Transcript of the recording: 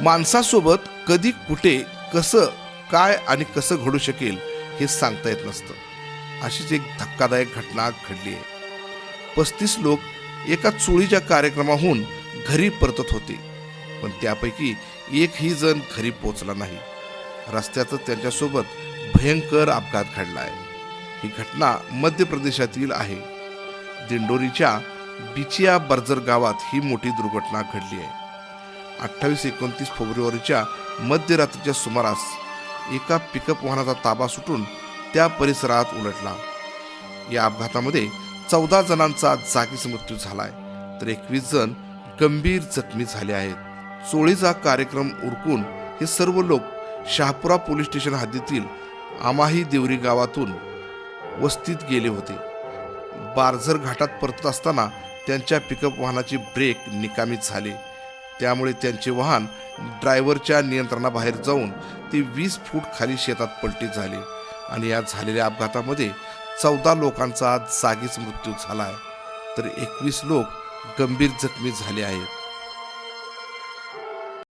माणसासोबत कधी कुठे कसं काय आणि कसं घडू शकेल हे सांगता येत नसतं. अशीच एक धक्कादायक घटना घडली आहे. पस्तीस लोक एका चोळीच्या कार्यक्रमाहून घरी परतत होते पण त्यापैकी एकही जण घरी पोचला नाही. रस्त्यातच त्यांच्यासोबत भयंकर अपघात घडला आहे. ही घटना मध्य प्रदेशातील आहे. दिंडोरीच्या बिचिया बर्जर गावात ही मोठी दुर्घटना घडली आहे. अठ्ठावीस एकोणतीस फेब्रुवारीच्या मध्यरात्रीच्या सुमारास एका पिकअप वाहनाचा ताबा सुटून त्या परिसरात उलटला. या अपघातामध्ये चौदा जणांचा जागीच मृत्यू झालाय तर एकवीस जण गंभीर जखमी झाले आहेत. चोळीचा कार्यक्रम उरकून हे सर्व लोक शहापुरा पोलीस स्टेशन हद्दीतील आमाही देवरी गावातून वस्तीत गेले होते. बारझर घाटात परतत असताना त्यांच्या पिकअप वाहनाचे ब्रेक निकामी झाले. त्यामुळे त्यांचे वाहन ड्रायव्हरच्या नियंत्रणाबाहेर जाऊन ते वीस फूट खाली शेतात पलटी झाले. आणि या झालेल्या अपघातामध्ये चौदा लोकांचा जागीच मृत्यू झाला आहे. तर एकवीस लोक गंभीर जखमी झाले आहेत.